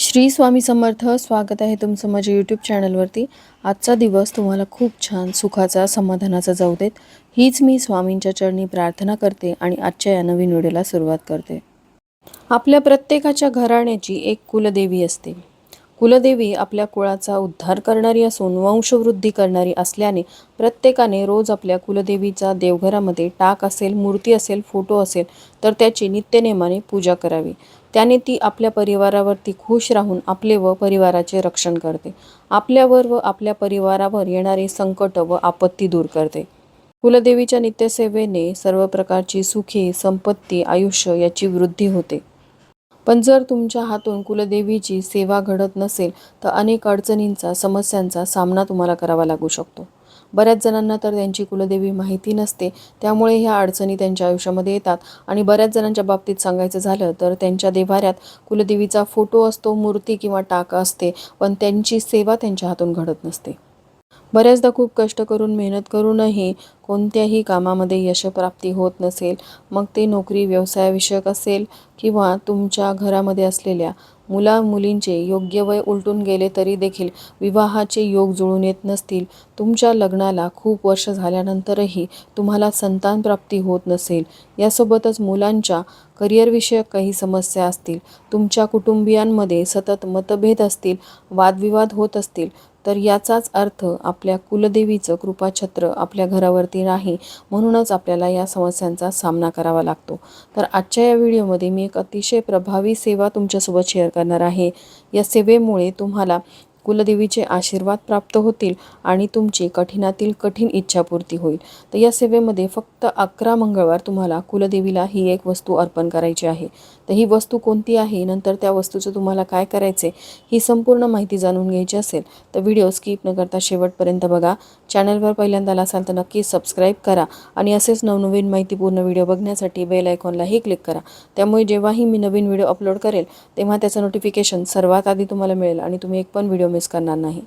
श्री स्वामी समर्थ स्वागत आहे तुमचं माझ्या यूट्यूब चॅनलवरती आजचा दिवस तुम्हाला खूप छान सुखाचा समाधानाचा जाऊ देत. हीच मी स्वामींच्या चरणी प्रार्थना करते आणि आजच्या या नवीन व्हिडिओला सुरुवात करते. आपल्या प्रत्येकाच्या घराण्याची एक कुलदेवी असते. कुलदेवी आपल्या कुळाचा उद्धार करणारी असून वंशवृद्धी करणारी असल्याने प्रत्येकाने रोज आपल्या कुलदेवीचा देवघरामध्ये टाक असेल मूर्ती असेल फोटो असेल तर त्याची नित्यनेमाने पूजा करावी. त्याने ती आपल्या परिवारावरती खुश राहून आपले व परिवाराचे रक्षण करते. आपल्यावर व आपल्या परिवारावर येणारे संकट व आपत्ती दूर करते. कुलदेवीच्या नित्यसेवेने सर्व प्रकारची सुखी संपत्ती आयुष्य याची वृद्धी होते. पण जर तुमच्या हातून कुलदेवीची सेवा घडत नसेल तर अनेक अडचणींचा समस्यांचा सामना तुम्हाला करावा लागू शकतो. बऱ्याच जणांना तर त्यांची कुलदेवी माहिती नसते त्यामुळे ह्या अडचणी त्यांच्या आयुष्यामध्ये येतात. आणि बऱ्याच जणांच्या बाबतीत सांगायचं झालं तर त्यांच्या देवाऱ्यात कुलदेवीचा फोटो असतो मूर्ती किंवा टाका असते पण त्यांची सेवा त्यांच्या हातून घडत नसते. बऱ्याचदा खूप कष्ट करून मेहनत करूनही कोणत्याही कामामध्ये यशप्राप्ती होत नसेल. मग ते नोकरी व्यवसायाविषयक असेल किंवा तुमच्या घरामध्ये असलेल्या मुला मुलींचे योग्य वय उलटून गेले तरी देखील विवाहाचे योग जुळून येत नसतील. तुमच्या लग्नाला खूप वर्ष झाल्यानंतरही तुम्हाला संतान प्राप्ती होत नसेल. यासोबतच मुलांच्या करिअरविषयक काही समस्या असतील. तुमच्या कुटुंबियांमध्ये सतत मतभेद असतील वादविवाद होत असतील. तर याचाच अर्थ आपल्या कुलदेवीचं कृपाछत्र आपल्या घरावरती नाही म्हणूनच आपल्याला या समस्यांचा सामना करावा लागतो. तर आजच्या या व्हिडिओमध्ये मी एक अतिशय प्रभावी सेवा तुमच्यासोबत शेअर करणार आहे. या सेवेमुळे तुम्हाला कुलदेवीचे आशीर्वाद प्राप्त होतील आणि तुमची कठीणातील कठीण इच्छापूर्ती होईल. तर या सेवेमध्ये फक्त अकरा मंगळवार तुम्हाला कुलदेवीला ही एक वस्तू अर्पण करायची आहे. तर ही वस्तू कोणती आहे? नंतर त्या वस्तूचं तुम्हाला काय करायचे ही संपूर्ण माहिती जाणून घ्यायची असेल तर व्हिडिओ स्किप न करता शेवटपर्यंत बघा. चॅनलवर पहिल्यांदा आला असाल तर नक्की सबस्क्राईब करा आणि असेच नवनवीन माहितीपूर्ण व्हिडिओ बघण्यासाठी बेल आयकॉनलाही क्लिक करा. त्यामुळे जेव्हाही मी नवीन व्हिडिओ अपलोड करेल तेव्हा त्याचं नोटिफिकेशन सर्वात आधी तुम्हाला मिळेल आणि तुम्ही एक पण व्हिडिओ मिस करणार नाही.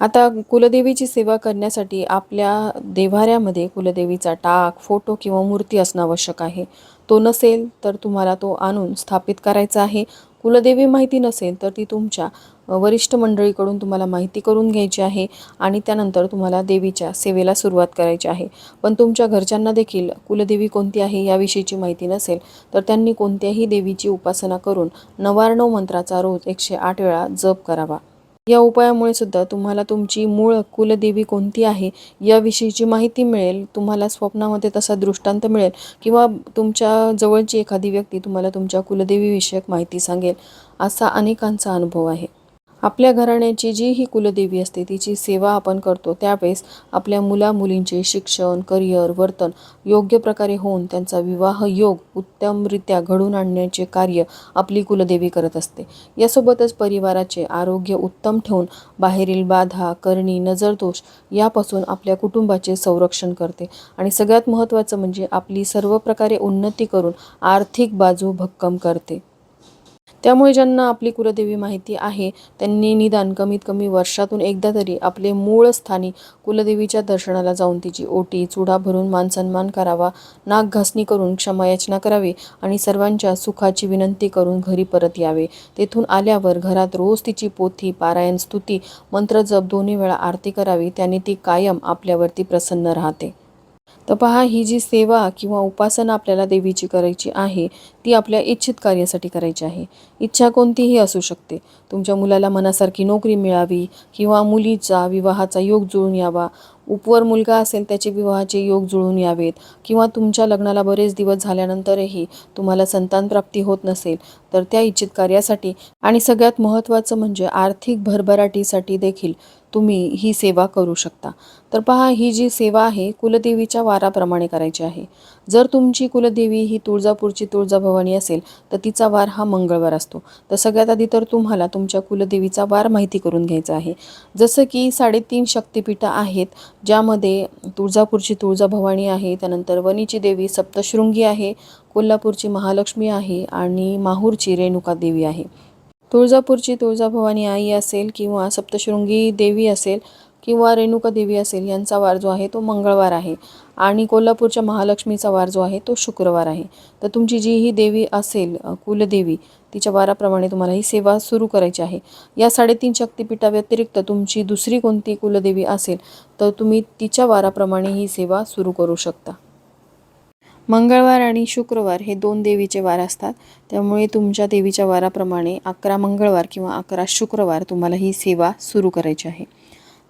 आता कुलदेवीची सेवा करण्यासाठी आपल्या देव्हाऱ्यामध्ये कुलदेवीचा टाक फोटो किंवा मूर्ती असणं आवश्यक आहे. तो नसेल तर तुम्हाला तो आणून स्थापित करायचा आहे. कुलदेवी माहिती नसेल तर ती तुमच्या वरिष्ठ मंडळीकडून तुम्हाला माहिती करून घ्यायची आहे आणि त्यानंतर तुम्हाला देवीच्या सेवेला सुरुवात करायची आहे. पण तुमच्या घरच्यांना देखील कुलदेवी कोणती आहे याविषयीची माहिती नसेल तर त्यांनी कोणत्याही देवीची उपासना करून नवार्णव मंत्राचा रोज एकशे आठ वेळा जप करावा. या उपायामुळे सुद्धा तुम्हाला तुमची मूळ कुलदेवी कोणती आहे याविषयीची माहिती मिळेल तुम्हाला स्वप्नामध्ये तसा दृष्टांत मिळेल किंवा तुमच्या जवळची एखादी व्यक्ती तुम्हाला तुमच्या कुलदेवीविषयक माहिती सांगेल असा अनेकांचा अनुभव आहे. आपल्या घराण्याची जी ही कुलदेवी असते तिची सेवा आपण करतो त्यावेळेस आपल्या मुला मुलींचे शिक्षण करिअर वर्तन योग्य प्रकारे होऊन त्यांचा विवाह योग उत्तमरित्या घडून आणण्याचे कार्य आपली कुलदेवी करत असते. यासोबतच परिवाराचे आरोग्य उत्तम ठेवून बाहेरील बाधा करणी नजरदोष यापासून आपल्या कुटुंबाचे संरक्षण करते. आणि सगळ्यात महत्त्वाचं म्हणजे आपली सर्व प्रकारे उन्नती करून आर्थिक बाजू भक्कम करते. त्यामुळे ज्यांना आपली कुलदेवी माहिती आहे त्यांनी निदान कमीत कमी वर्षातून एकदा तरी आपले मूळ स्थानी कुलदेवीच्या दर्शनाला जाऊन तिची ओटी चुडा भरून मानसन्मान करावा नाक घासणी करून क्षमायाचना करावी आणि सर्वांच्या सुखाची विनंती करून घरी परत यावे. तेथून आल्यावर घरात रोज तिची पोथी पारायण स्तुती मंत्रजप दोन्ही वेळा आरती करावी त्याने ती कायम आपल्यावरती प्रसन्न राहते. तर पहा ही जी सेवा किंवा उपासना आपल्याला देवीची करायची आहे ती आपल्या इच्छित कार्यासाठी करायची आहे. इच्छा कोणतीही असू शकते. तुमच्या मुलाला मनासारखी नोकरी मिळावी किंवा मुलीचा विवाहाचा योग जुळून यावा उपवर मुलगा असेल त्याचे विवाहाचे योग जुळून यावेत. किंवा तुमच्या लग्नाला बरेच दिवस झाल्यानंतरही तुम्हाला संतानप्राप्ती होत नसेल तर त्या इच्छित कार्यासाठी आणि सगळ्यात महत्त्वाचं म्हणजे आर्थिक भरभराटीसाठी देखील तुम्ही ही सेवा करू शकता. तर पहा ही जी सेवा आहे कुलदेवीच्या वाराप्रमाणे करायची आहे. जर तुमची कुलदेवी ही तुळजापूरची तुळजाभवानी असेल तर तिचा वार हा मंगळवार असतो. तर सगळ्यात आधी तर तुम्हाला तुमच्या कुलदेवीचा वार माहिती करून घ्यायचा आहे. जसं की साडेतीन शक्तिपीठं आहेत ज्यामध्ये तुळजापूरची तुळजाभवानी आहे त्यानंतर वणीची देवी सप्तशृंगी आहे कोल्हापूरची महालक्ष्मी आहे आणि माहूरची रेणुका देवी आहे. तुळजापूरची तुळजाभवानी आई असेल किंवा सप्तशृंगी देवी असेल किंवा रेणुका देवी असेल यांचा वार जो आहे तो मंगळवार आहे आणि कोल्हापूरच्या महालक्ष्मीचा वार जो आहे तो शुक्रवार आहे. तर तुमची जी ही देवी असेल कुलदेवी तिच्या वाराप्रमाणे तुम्हाला ही सेवा सुरू करायची आहे. या साडेतीन शक्तिपीठाव्यतिरिक्त तुमची दुसरी कोणती कुलदेवी असेल तर तुम्ही तिच्या वाराप्रमाणे ही सेवा सुरू करू शकता. मंगळवार आणि शुक्रवार हे दोन देवीचे वार असतात. त्यामुळे तुमच्या देवीच्या वाराप्रमाणे अकरा मंगळवार किंवा अकरा शुक्रवार तुम्हाला ही सेवा सुरू करायची आहे.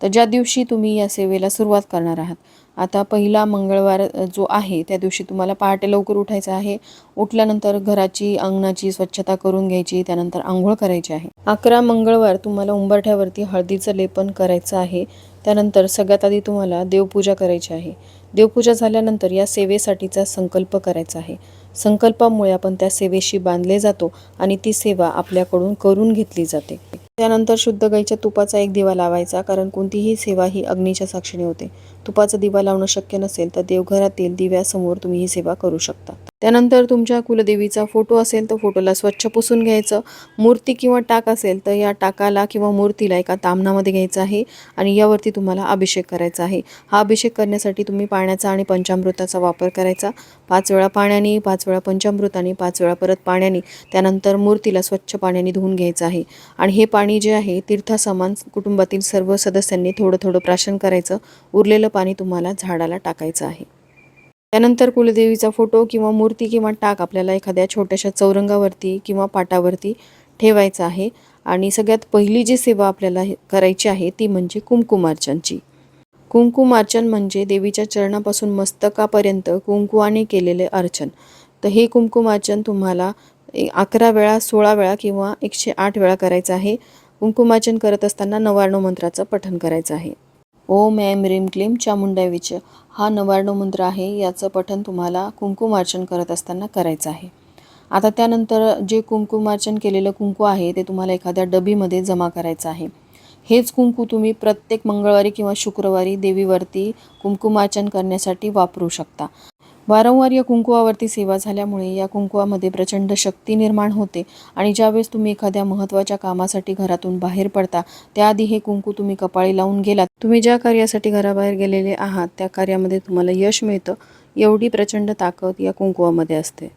तर ज्या दिवशी तुम्ही या सेवेला सुरुवात करणार आहात आता पहिला मंगळवार जो आहे त्या दिवशी तुम्हाला पहाटे लवकर उठायचं आहे. उठल्यानंतर घराची अंगणाची स्वच्छता करून घ्यायची त्यानंतर आंघोळ करायची आहे. अकरा मंगळवार तुम्हाला उंबरठ्यावरती हळदीचं लेपन करायचं आहे. त्यानंतर सगळ्यात आधी तुम्हाला देवपूजा करायची आहे. देवपूजा झाल्यानंतर या सेवेसाठीचा संकल्प करायचा आहे. संकल्पामुळे आपण त्या सेवेशी बांधले जातो आणि ती सेवा आपल्याकडून करून घेतली जाते. त्यानंतर शुद्ध गाईच्या तुपाचा एक दिवा लावायचा कारण कोणतीही सेवा ही अग्नीच्या साक्षीने होते. तुपाचा दिवा लावणं शक्य नसेल तर देवघरातील दिव्यासमोर तुम्ही ही सेवा करू शकता. त्यानंतर तुमच्या कुलदेवीचा फोटो असेल तर फोटोला स्वच्छ पुसून घ्यायचं. मूर्ती किंवा टाक असेल तर या टाकाला किंवा मूर्तीला एका तामणामध्ये घ्यायचं आहे आणि यावरती तुम्हाला अभिषेक करायचा आहे. हा अभिषेक करण्यासाठी तुम्ही पाण्याचा आणि पंचामृताचा वापर करायचा. पाच वेळा पाण्याने पाच वेळा पंचामृताने पाच वेळा परत पाण्याने त्यानंतर मूर्तीला स्वच्छ पाण्याने धुवून घ्यायचं आहे. आणि हे पाणी जे आहे तीर्थासमान कुटुंबातील सर्व सदस्यांनी थोडं थोडं प्राशन करायचं. उरलेलं पाणी तुम्हाला झाडाला टाकायचं आहे. त्यानंतर कुलदेवीचा फोटो किंवा मूर्ती किंवा टाक आपल्याला एखाद्या छोट्याशा चौरंगावरती किंवा पाटावरती ठेवायचा आहे. आणि सगळ्यात पहिली जी सेवा आपल्याला हे- करायची आहे ती म्हणजे कुंकुमार्चनची कुंकुमार्चन म्हणजे देवीच्या चरणापासून मस्तकापर्यंत कुंकुवाने केलेले अर्चन. तर हे कुंकुमार्चन तुम्हाला अकरा वेळा सोळा वेळा किंवा एकशे आठ वेळा करायचं आहे. कुंकुमार्चन करत असताना नवार्णव मंत्राचं पठण करायचं आहे. ओम ऐम रीम क्लीम चामुंडावीच हा नवार्णव मंत्र आहे याचं पठण तुम्हाला कुंकुमार्चन करत असताना करायचं आहे. आता त्यानंतर जे कुंकुमार्चन केलेलं कुंकू आहे ते तुम्हाला एखाद्या डबीमध्ये जमा करायचं आहे. हेच कुंकू तुम्ही प्रत्येक मंगळवारी किंवा शुक्रवारी देवीवरती कुंकुमार्चन करण्यासाठी वापरू शकता. वारंवार या कुंकुवावरती सेवा झाल्यामुळे या कुंकुवामध्ये प्रचंड शक्ती निर्माण होते आणि ज्यावेळेस तुम्ही एखाद्या महत्त्वाच्या कामासाठी घरातून बाहेर पडता त्याआधी हे कुंकू तुम्ही कपाळी लावून गेलात. तुम्ही ज्या कार्यासाठी घराबाहेर गेलेले आहात त्या कार्यामध्ये तुम्हाला यश मिळतं. एवढी प्रचंड ताकद या कुंकुवामध्ये असते.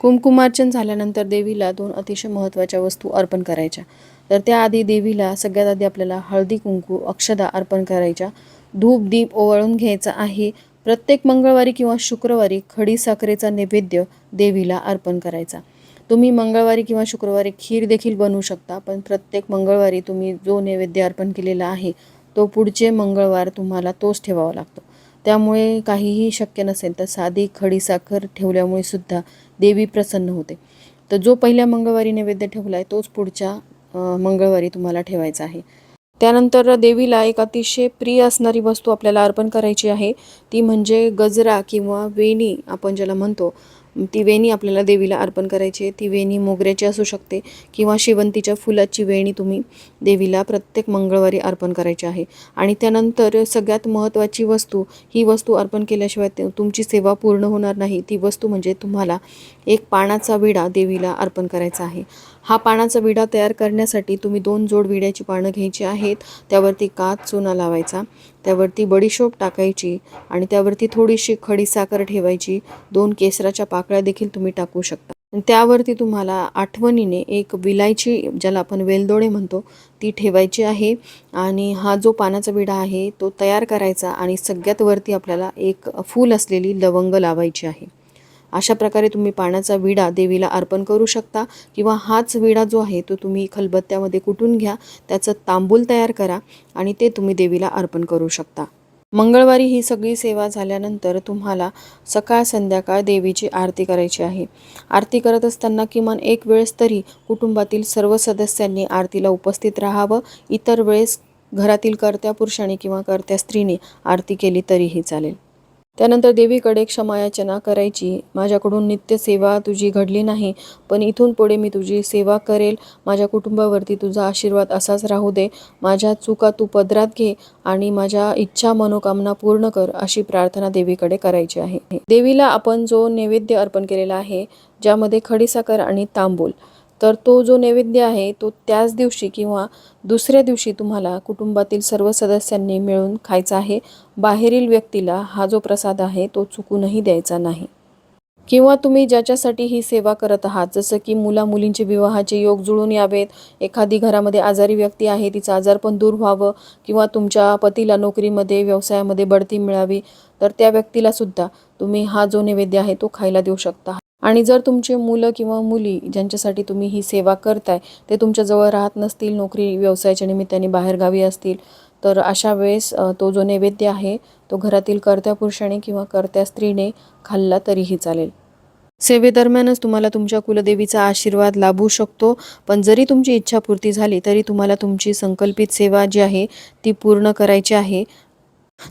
कुंकुमार्चन झाल्यानंतर देवीला दोन अतिशय महत्त्वाच्या वस्तू अर्पण करायच्या. तर त्याआधी देवीला सगळ्यात आधी आपल्याला हळदी कुंकू अक्षदा अर्पण करायच्या. धूप दीप ओवाळून घ्यायचा आहे. प्रत्येक मंगळवारी किंवा शुक्रवारी खडी साखरेचा नैवेद्य देवीला अर्पण करायचा. तुम्ही मंगळवारी किंवा शुक्रवारी खीर देखील बनवू शकता पण प्रत्येक मंगळवारी तुम्ही जो नैवेद्य अर्पण केलेला आहे तो पुढचे मंगळवार तुम्हाला तोच ठेवावा लागतो. त्यामुळे काहीही शक्य नसेल तर साधी खडी साखर ठेवल्यामुळे सुद्धा देवी प्रसन्न होते. तर जो पहिल्या मंगळवारी नैवेद्य ठेवला आहे तोच पुढच्या मंगळवारी तुम्हाला ठेवायचा आहे. त्यानंतर देवीला एक अतिशय प्रिय असणारी वस्तू आपल्याला अर्पण करायची आहे. ती म्हणजे गजरा किंवा वेणी आपण ज्याला म्हणतो. ती वेणी आपल्याला देवीला अर्पण करायची आहे. ती वेणी मोगऱ्याची असू शकते किंवा शेवंतीच्या फुलाची वेणी तुम्ही देवीला प्रत्येक मंगळवारी अर्पण करायची आहे. आणि त्यानंतर सगळ्यात महत्त्वाची वस्तू ही वस्तू अर्पण केल्याशिवाय तुमची सेवा पूर्ण होणार नाही. ती वस्तू म्हणजे तुम्हाला एक पानाचा विडा देवीला अर्पण करायचा आहे. हा पानाचा विडा तयार करण्यासाठी तुम्ही दोन जोड विड्याची पानं घ्यायची आहेत. त्यावरती काच चुना लावायचा. त्यावरती बडीशोप टाकायची आणि त्यावरती थोडीशी खडीसाखर ठेवायची. दोन केसराच्या पाकळ्या देखील तुम्ही टाकू शकता. आणि त्यावरती तुम्हाला आठवणीने एक विलायची ज्याला आपण वेलदोडे म्हणतो ती ठेवायची आहे. आणि हा जो पानाचा विडा आहे तो तयार करायचा आणि सगळ्यात वरती आपल्याला एक फूल असलेली लवंग लावायची आहे. अशा प्रकारे तुम्ही पाण्याचा विडा देवीला अर्पण करू शकता किंवा हाच विडा जो आहे तो तुम्ही खलबत्त्यामध्ये कुटून घ्या त्याचं तांबूल तयार करा आणि ते तुम्ही देवीला अर्पण करू शकता. मंगळवारी ही सगळी सेवा झाल्यानंतर तुम्हाला सकाळ संध्याकाळ देवीची आरती करायची आहे. आरती करत असताना किमान एक वेळेस तरी कुटुंबातील सर्व सदस्यांनी आरतीला उपस्थित राहावं. इतर वेळेस घरातील कर्त्या पुरुषाने किंवा कर्त्या स्त्रीने आरती केली तरीही चालेल. त्यानंतर देवीकडे क्षमायाचना करायची. माझ्याकडून नित्य सेवा तुझी घडली नाही पण इथून पुढे मी तुझी सेवा करेल. माझ्या कुटुंबावरती तुझा आशीर्वाद असाच राहू दे. माझ्या चुका तू पदरात घे आणि माझ्या इच्छा मनोकामना पूर्ण कर अशी प्रार्थना देवीकडे करायची आहे. देवीला आपण जो नैवेद्य अर्पण केलेला आहे ज्यामध्ये खडीसाखर आणि तांबूल तर तो जो नैवेद्य आहे तो त्याच दिवशी किंवा दुसऱ्या दिवशी तुम्हाला कुटुंबातील सर्व सदस्यांनी मिळून खायचा आहे. बाहेरील व्यक्तीला हा जो प्रसाद आहे तो चुकूनही द्यायचा नाही. किंवा तुम्ही ज्याच्यासाठी ही सेवा करत आहात जसं की मुला मुलींचे विवाहाचे योग जुळून यावेत एखादी घरामध्ये आजारी व्यक्ती आहे तिचं आजारपण दूर व्हावं किंवा तुमच्या पतीला नोकरीमध्ये व्यवसायामध्ये बढती मिळावी तर त्या व्यक्तीला सुद्धा तुम्ही हा जो नैवेद्य आहे तो खायला देऊ शकता. आणि जर तुमचे मुलं किंवा मुली ज्यांच्यासाठी तुम्ही ही सेवा करताय ते तुमच्याजवळ राहत नसतील नोकरी व्यवसायाच्या निमित्ताने बाहेरगावी असतील तर अशा वेळेस तो जो नैवेद्य आहे तो घरातील कर्त्या पुरुषाने किंवा कर्त्या स्त्रीने खाल्ला तरीही चालेल. सेवेदरम्यानच तुम्हाला तुमच्या कुलदेवीचा आशीर्वाद लाभू शकतो पण जरी तुमची इच्छापूर्ती झाली तरी तुम्हाला तुमची संकल्पित सेवा जी आहे ती पूर्ण करायची आहे.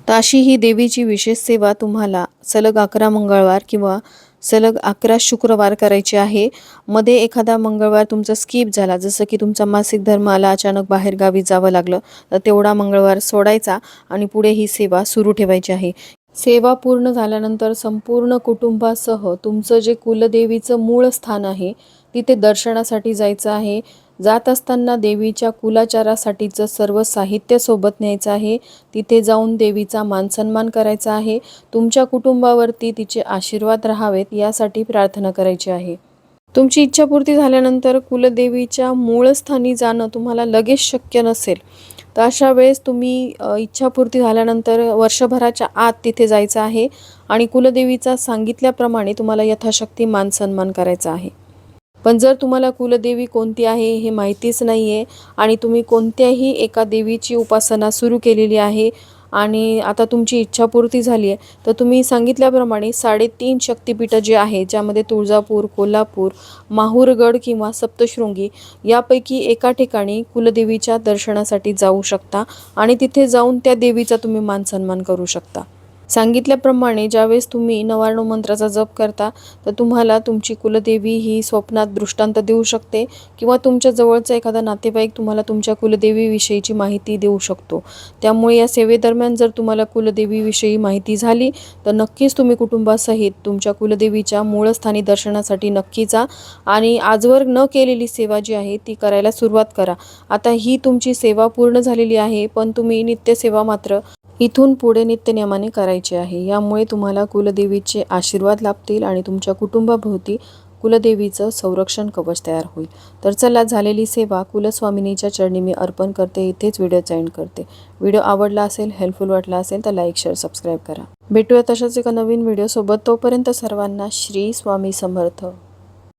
तर अशी ही देवीची विशेष सेवा तुम्हाला सलग अकरा मंगळवार किंवा सलग अकरा शुक्रवार करायचे आहे. मध्ये एखादा मंगळवार तुमचा स्किप झाला. जसं की तुमचा मासिक धर्म आला अचानक बाहेर गावी जावं लागलं तर तेवढा मंगळवार सोडायचा आणि पुढे ही सेवा सुरू ठेवायची आहे. सेवा पूर्ण झाल्यानंतर संपूर्ण कुटुंबासह तुमचं जे कुलदेवीचं मूळ स्थान आहे तिथे दर्शनासाठी जायचं आहे. जात असताना देवीच्या कुलाचारासाठीचं सर्व साहित्य सोबत न्यायचं आहे. तिथे जाऊन देवीचा मानसन्मान करायचा आहे. तुमच्या कुटुंबावरती तिचे आशीर्वाद राहावेत यासाठी प्रार्थना करायची आहे. तुमची इच्छापूर्ती झाल्यानंतर कुलदेवीच्या मूळस्थानी जाणं तुम्हाला लगेच शक्य नसेल. तर अशा वेळेस तुम्ही इच्छापूर्ती झाल्यानंतर वर्षभराच्या आत तिथे जायचं आहे आणि कुलदेवीचा सांगितल्याप्रमाणे तुम्हाला यथाशक्ती मान सन्मान करायचा आहे. पण जर तुम्हाला कुलदेवी कोणती आहे हे माहितीच नाही आहे आणि तुम्ही कोणत्याही एका देवीची उपासना सुरू केलेली आहे आणि आता तुमची इच्छापूर्ती झाली आहे तर तुम्ही सांगितल्याप्रमाणे साडेतीन शक्तिपीठं जे आहे ज्यामध्ये तुळजापूर कोल्हापूर माहूरगड किंवा सप्तशृंगी यापैकी एका ठिकाणी कुलदेवीच्या दर्शनासाठी जाऊ शकता आणि तिथे जाऊन त्या देवीचा तुम्ही मानसन्मान करू शकता. सांगितल्याप्रमाणे ज्यावेळेस तुम्ही नवार्णव मंत्राचा जप करता तर तुम्हाला तुमची कुलदेवी ही स्वप्नात दृष्टांत देऊ शकते किंवा तुमच्या जवळचा एखादा नातेवाईक तुम्हाला तुमच्या कुलदेवीविषयीची माहिती देऊ शकतो. त्यामुळे या सेवेदरम्यान जर तुम्हाला कुलदेवीविषयी माहिती झाली तर नक्कीच तुम्ही कुटुंबासहित तुमच्या कुलदेवीच्या मूळस्थानी दर्शनासाठी नक्की जा आणि आजवर न केलेली सेवा जी आहे ती करायला सुरुवात करा. आता ही तुमची सेवा पूर्ण झालेली आहे पण तुम्ही नित्यसेवा मात्र इथून पुढे नित्यनियमाने करायचे आहे. यामुळे तुम्हाला कुलदेवीचे आशीर्वाद लाभतील आणि तुमच्या कुटुंबाभोवती कुलदेवीचं संरक्षण कवच तयार होईल. तर चला झालेली सेवा कुलस्वामिनीच्या चरणी मी अर्पण करते. इथेच व्हिडिओ जॉईन करते. व्हिडिओ आवडला असेल हेल्पफुल वाटला असेल तर लाईक शेअर सबस्क्राईब करा. भेटूया तशाच एका नवीन व्हिडिओसोबत. तोपर्यंत सर्वांना श्री स्वामी समर्थ.